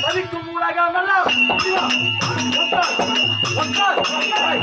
மதிக்கும் உலகமெல்லாம் உட்கார், உட்கார்,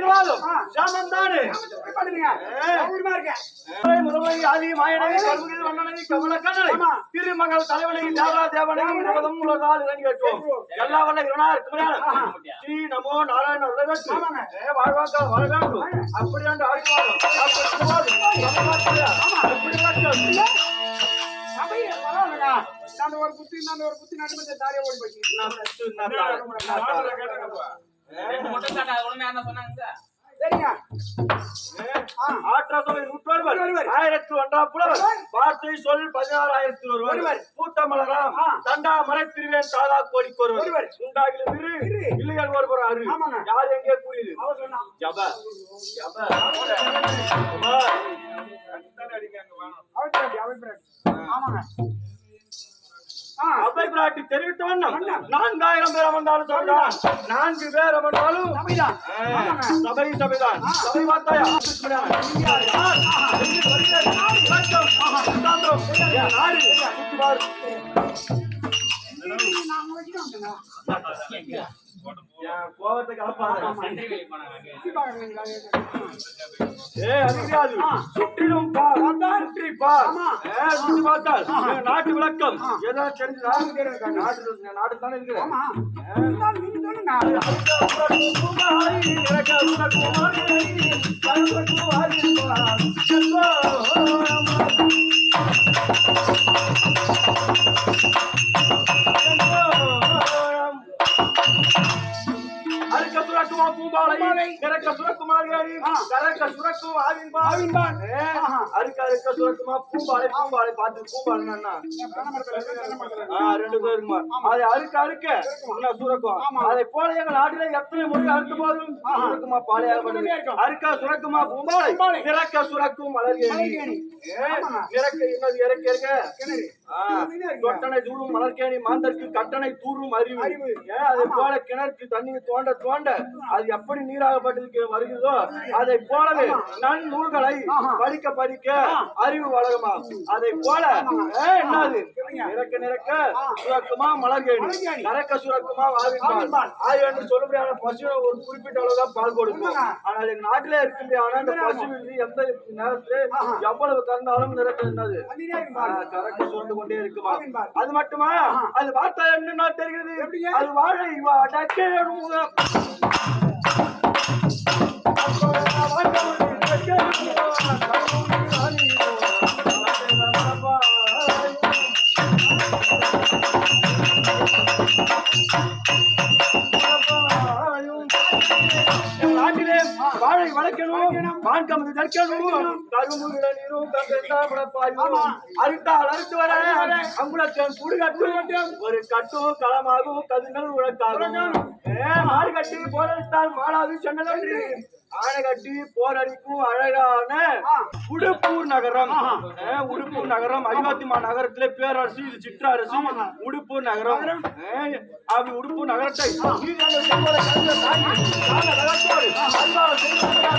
ஆசீர்வாதம். ஆதி மாயனை கருமுகி வண்ணனை கமல கண்ணனை திருமகள் தலைவனை தேவா தேவனை. நிபதம் உலகால் இறங்கி கேட்டோம் எல்லா வல்ல குமரன். ஸ்ரீ நமோ நாராயண உலகத்து ஏ வாழ்வாக்கா ஆசீர்வாதம். அப்படி ஆசீர்வாதம். அப்படி வேண்டும். நான் ஒரு குத்தி நான் ஒரு குத்தி நடுமே தாரியா ஓடி போச்சு தாரேன். நான் தாரேன். சரிங்க. ஆற்றசபை நூற்றொருவர். ஆயிரத்தி ஒன்றாம் புலவர் வார்த்தை சொல் பதினாறாயிரத்தி ஒருவர். கூட்டமலராம் தண்டா மறைத்திருவேன் சாதா கோடிக்கு ஒருவர். உண்டாகிலும் இரு. இல்லையல் ஒருவர் அரு. யார் எங்கே கூறியது? ஜப. ஜப. பிராட்டி தெரிவித்த வண்ணம் நான்காயிரம் பேர் அமர்ந்தாலும் சொல்றான் நான்கு பேர் அமர்ந்தாலும் சபை சபைதான் சபை நாடு. சுற்றிலும் நாட்டு விளக்கம் ஏதாவது நாட்டு நாடு தானே இருக்கிறேன் சுரக்குமா நிறக்க சுரக்குமாரி கரக்க சுரக்கும். ஏ, அறுக்க அறுக்க சுரக்குமா பூபாலை பூபாலை பார்த்து ஆ, ரெண்டு பேருக்குமா அதை என்ன சுரக்கும்? அதை போல எங்க நாட்டில எத்தனை முறை அறுத்து போதும்? சுரக்குமா அறுக்க சுரக்குமா பூம்பாலை? இறக்க சுரக்கும் மலர்கேணி. இறக்க இன்னது இறக்க ஆ, தொட்டனை தூரும் மலர்கேணி மாந்தருக்கு கட்டணை தூரும் அறிவு. அதை போல கிணற்று தண்ணீர் தோண்ட தோண்ட அது எப்படி நீராகப்பட்டதுக்கு வருகிறதோ அதை போலவே நன் நூல்களை படிக்க படிக்க அறிவு வழங்குமா அதை போல என்னது? நிறக்க நிறக்க சுரக்குமா மலர்கேணி? கறக்க சுரக்குமா ஆவின்பால் ஆய் என்று சொல்ல முடியாத பசு ஒரு குறிப்பிட்ட அளவு தான் பால் கொடுக்கும் ஆனால் எங்க நாட்டிலே இருக்கின்ற ஆனா அந்த பசுவின்றி எந்த நேரத்துல எவ்வளவு கறந்தாலும் நிறக்க என்னது ஆ, கறக்க சுரண்டு கொண்டே இருக்குமா? அது மட்டுமா? அது பார்த்தா என்ன தெரிகிறது? அது வாழை வடக்கே நாட்டிலே வாழை வளர்க்கணும் பான் கமது தற்கணும் கரும்பு இளநீரும் கம்பெண்டாம் அறுத்தால் அறுத்து வர. அங்குலத்தன் ஒரு கட்டும் களமாகும். கதுங்கள் உழக்காகும் மாடு கட்டி போரடித்தால் மாடாது சொன்னதன்று ஆணை கட்டி போரடிக்கும் அழகான உடுப்பூர் நகரம். உடுப்பூர் நகரம். அயோத்திமா நகரத்திலே பேரரசு இது சிற்றரசு. உடுப்பூர் நகரம். அப்படி உடுப்பூர் நகரத்தை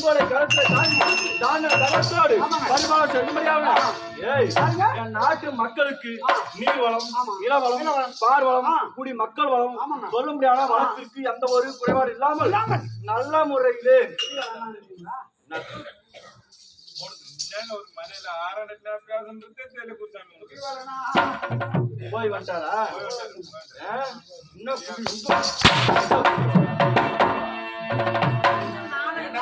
செங்கோலை கரத்தை தாங்கி தான பரிமாற ஏய் என் நாட்டு மக்களுக்கு நீர் வளம் நிலவளம் பார் வளம் குடி மக்கள் வளம் சொல்லும்படியான வளத்திற்கு எந்த ஒரு குறைபாடு இல்லாமல் நல்ல முறையிலே போய் வந்துட்டாரா? ஆ? இன்னும்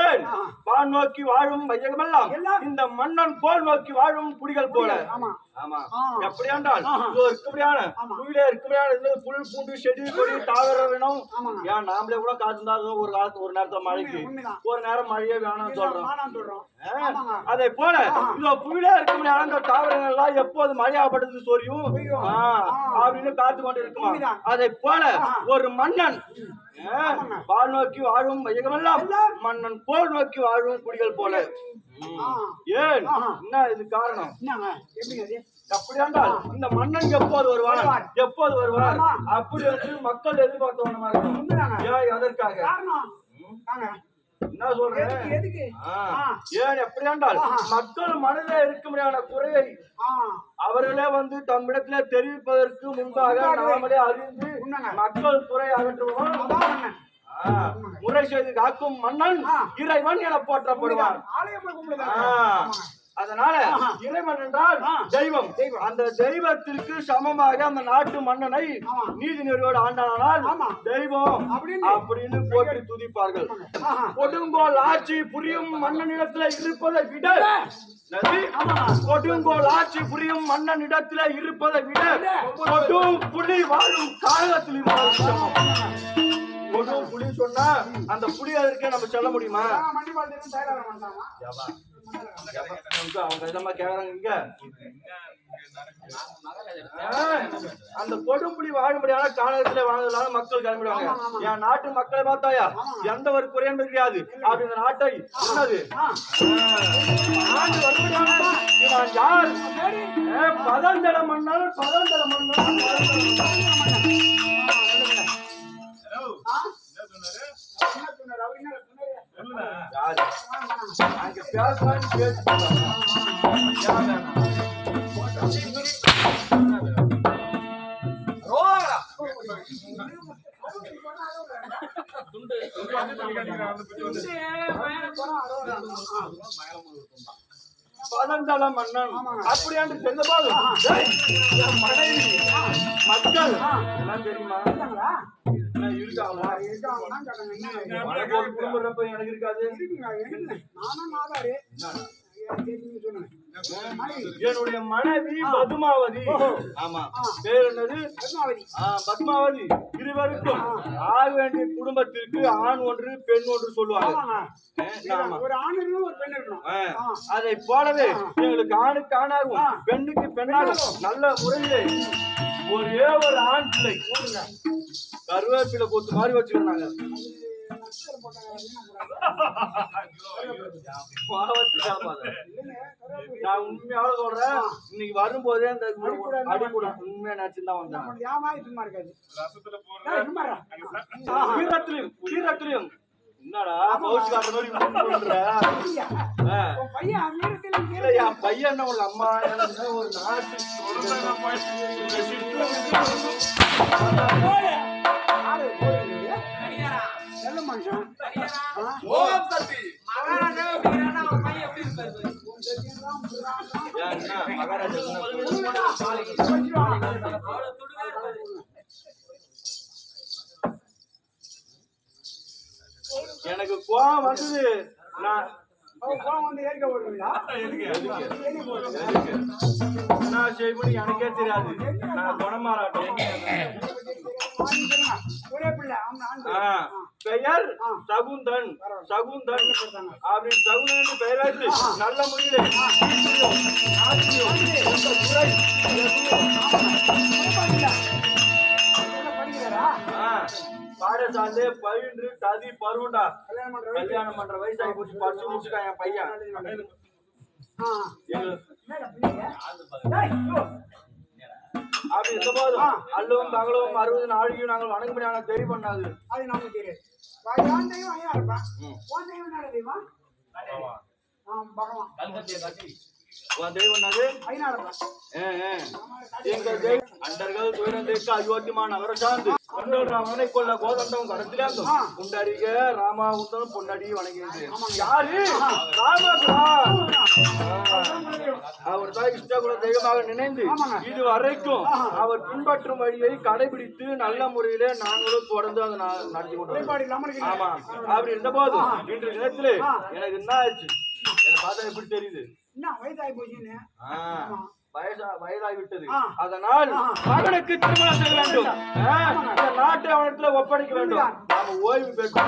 ஏன் வான் நோக்கி வாழும் வையகமெல்லாம் எல்லாம். இந்த மன்னன் கோல் நோக்கி வாழும் குடிகள் போல. எப்படியாண்டால் ஆமா. புவியில இருக்கும்படியான இது புல் பூண்டு செடி கொடி தாவர வேணும். ஏன் நாமளே கூட காத்திருந்தா ஒரு காலத்து ஒரு நேரத்துல மழைக்கு. ஒரு நேரம் மழையே வேணாம்னு சொல்றோம். அதை போல இதோ புவியில இருக்கும்படியான இந்த தாவரங்கள் எல்லாம் எப்போது மழையாகப்பட்டது சொரியும். அப்படின்னு காத்து கொண்டு இருக்குமா. அதை போல. ஒரு மன்னன் வால் நோக்கி வாழும் வையகமெல்லாம் எல்லாம். மன்னன் போல் நோக்கி வாழும் குடிகள் போல. ஏன். என்ன இது காரணம்? அப்படியாண்டால் இந்த மன்னன் எப்போது வருவான். எப்போது வருவார் ஆமா. அப்படி வந்து மக்கள் எதிர்பார்த்தவனமா இருக்கும் உண்மைதாங்க. என்ன சொல்றேன். ஏன் எப்படியாண்டால் ஆஹா. மக்கள் மனதில் இருக்கும்படியான குறையை ஆ அவர்களே வந்து தம்மிடத்திலே தெரிவிப்பதற்கு முன்பாக. நாமளே அறிந்து. மக்கள் குறை அகற்றுவோம். முறை செய்து காக்கும் மன்னன். இறைவன் என போற்றப்படுவான் ஆலயம் அதனால. இறைவன் என்றால். தெய்வம். அந்த தெய்வத்திற்கு சமமாக அந்த நாட்டு மன்னனை. நீதி நெறியோடு ஆண்டானால். தெய்வம் அப்படின்னு. போட்டு துதிப்பார்கள். கொடுங்கோல் ஆட்சி புரியும் மன்னனிடத்துல இருப்பதை விட. கொடுங்கோல் ஆட்சி புரியும் மன்னனிடத்துல இருப்பதை விட கொடும் புலி வாழும் காலத்தில் கொடும் புலி சொன்னா அந்த புலி அதற்கே நம்ம சொல்ல முடியுமா அவங்க இதமா கேக்குறாங்க இங்க அந்த கொடுப்புலி வாழும்படியான காலத்துல வாழ்ந்ததுனால மக்கள் கிளம்பிடுவாங்க. என் நாட்டு மக்களை பார்த்தாயா? எந்த ஒரு குறையும் கிடையாது அப்படி இந்த நாட்டை இவன் யார்? பதந்தள மன்னன் ஹலோ ஆ என்ன சொன்னாரு என்ன சொன்னாரு? அவர் என்ன சொன்னாரு சொல்லுடா யாரு அங்க பேசலான்னு பதந்தள மன்னன்? அப்படியாண்டு தெரிந்த போது டேய், என் மனைவி. மக்கள். எல்லாம் தெரியுமா? குடும்பம் எனக்கு இருக்காது. நானும் சொல்லுங்க. என்னுடைய மனைவி பத்மாவதி. ஆமா. பேர் என்னது? பத்மாவதி. இருவருக்கும் ஆக வேண்டிய குடும்பத்திற்கு ஆண் ஒன்று பெண் ஒன்று சொல்லுவாங்க. ஒரு ஆண் ஒரு பெண் இருக்கணும். அதை போலவே எங்களுக்கு ஆணுக்கு ஆணாகும் பெண்ணுக்கு பெண்ணாகும். நல்ல முறையிலே ஒரே ஒரு ஆண் பிள்ளை. கருவேப்பிலை கொத்து மாதிரி வச்சிருந்தாங்க. நான் உண்மையால சொல்றேன் இன்னைக்கு வரும்போதே அந்த அடிக்கூட உண்மையா நினைச்சு வந்தேன் சும்மா இருக்காது கீரத்திலையும் கீரத்திலையும் என்னடா காட்டுற மாதிரி பண்ற? பையன் இல்ல, என் பையன் என்ன ஒரு அம்மா ஒரு நாட்டு நல்ல மனுஷன்? ஓம் சக்தி என்ன, மகாராஜா? எனக்கு கோவம் வந்தது நான் அவன் கோவம் வந்து ஏறிக்க போடுவீங்களா எதுக்கு? ஏறி போடுங்க என்ன செய்யணும் எனக்கே தெரியாது நான் குணமாறாட்டம் ஒரே பிள்ளை பெயர் சகுந்தன். சகுந்தன். அப்படின்னு சகுந்தன் என்று பெயர் வைத்து நல்ல முறையிலே ஆ, பாடசாலை பயின்று ததி பருவண்டா. கல்யாணம் பண்ற வயசு. கல்யாணம் பண்ற வயசாகி போச்சு. படிச்சு முடிச்சுட்டான் என் பையன். அப்படி போதும் அல்லும் பகலும் அறுபது நாளைக்கும் நாங்கள் வணங்கும்படியான தெய்வம் பண்ணாது. அது நமக்கு தெரியாது வாயான் தெய்வம் ஐயா இருப்பான் உன் தெய்வம் தெய்வம்? ஆ பகவான். உன் தெய்வம் என்னது. எங்கள் தெய்வம் அண்டர்கள் துயரந்தேக்கு அயோத்தியமா நகர சார்ந்து கண்டோர் ராமனை கொள்ள கோதண்டம் கடத்திலாந்தும் குண்டடிக ராமா உந்தனும் பொன்னடி வணங்குகின்றேன். யாரு? அவர் தான் இஷ்டகுல தெய்வமாக நினைந்து இது வரைக்கும் அவர் பின்பற்றும் வழியை கடைபிடித்து நல்ல முறையிலே நாங்களும் தொடர்ந்து அதை நடத்தி கொண்டு ஆமா. அப்படி இருந்த போது இன்று தினத்திலே எனக்கு என்ன ஆச்சு என்னை பார்த்தா எப்படி தெரியுது? என்ன வயதாகி போச்சுன்னு? வயசா வயதாகிவிட்டது. அதனால் மகனுக்கு திருமணம் செய்ய வேண்டும். இந்த நாட்டை அவனிடத்துல ஒப்படைக்க வேண்டும். நாம ஓய்வு பெற்று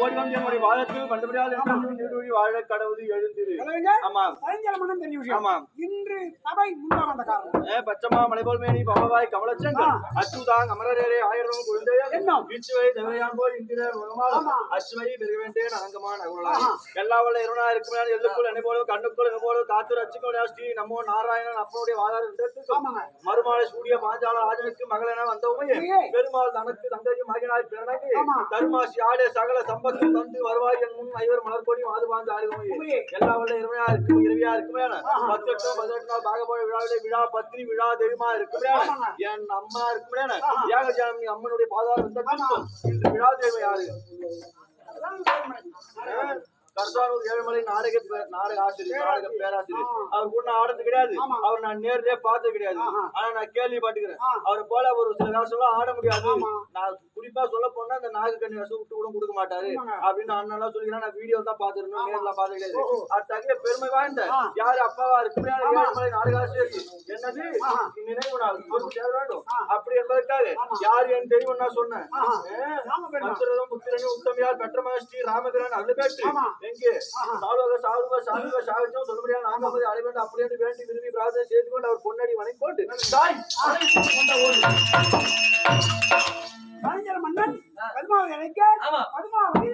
ஓடி வந்து என்னுடைய வாதத்தில் கண்டுபிடியாத. நீடுழி வாழ கடவுது எழுந்திரு. தலைவங்க ஆமா பழஞ்சலமனம் தெரியும் விஷயம். ஆமா. இன்று சபை முன்பாக வந்த காரணம். ஏ பச்சம்மா மலைபோல் மேனி பவளவாய் கமலச்செங்கல். அச்சுதாங் அமரரேரே ஆயிரம் குழந்தைகள் எண்ணம். வீச்சுவை தேவையான் போல் இந்திர முகமால் ஆமா. அச்சுவை பெருக வேண்டேன் அங்கமா நகுலாய் எல்லா வல்ல இருவனா இருக்கும் எல்லுக்குள் என்னை போல கண்ணுக்குள் என்னை போல காத்து ரச்சிக்குள் ஸ்ரீ நமோ நாராயணன் அப்பனுடைய வாதார ஆமாங்க. மறுமாலை சூடிய பாஞ்சால ராஜனுக்கு மகளென வந்தவுமே. பெருமாள் தனக்கு தந்தையும் மகனாய் பிறனகி. தருமாசி ஆடே சகல தந்து வருவாய் என் முன் ஐவர் மலர்கொடி மாது ஆடுகோயே உமையே. எல்லா வல்ல இருக்கும் இரவியா இருக்குமே பத்தெட்டு பதினெட்டு நாள் விழாவிலே விழா பத்திரி விழா தெய்வமா இருக்குமே. என். அம்மா இருக்குமே ஏக ஜாமி அம்மனுடைய பாதாரம் இன்று விழா தெய்வம் யாரு? கர்சானூர் ஏழுமலை நாடக நாடக ஆசிரியர் நாடக பேராசிரியர். அவர் கூட நான் ஆடுறது கிடையாது. அவர் நான் நேர்லயே பார்த்தது கிடையாது. ஆனா நான் கேள்விப்பட்டுக்கிறேன். அவரை போல ஒரு சில வேஷம்லாம் ஆட முடியாது. நான் குறிப்பா சொல்ல போனா இந்த நாகக்கண்ணி வேஷம் விட்டு கூட கொடுக்க மாட்டாரு. அப்படின்னு அண்ணன் சொல்லிக்கிறேன். நான் வீடியோ தான் பாத்துருந்தேன் நேர்ல பார்த்தது கிடையாது அத்தகைய பெருமை வாய்ந்த யாரு அப்பாவா இருக்குமே ஏழுமலை நாடக ஆசிரியர்? என்னது? நினைவு நாள். வேண்டும் அப்படி என்பதற்காக யார் என் தெரியும் நான் சொன்னேன். புத்திரனி உத்தமியார் பெற்ற மகஸ்ரீ ராமபிரான் அருள்பேற்று எங்கே? சாலுவக சாதுவ சாதுவ சாகிச்சம் சொல்லும்படியாக நான்காவது அழைவேண்டு அப்படி என்று வேண்டி விரும்பி பிரார்த்தனை செய்து கொண்டு அவர் பொன்னடி வணங்கி கொண்டு தாய் மன்னன் பத்மாவதி அழைக்க பத்மாவதி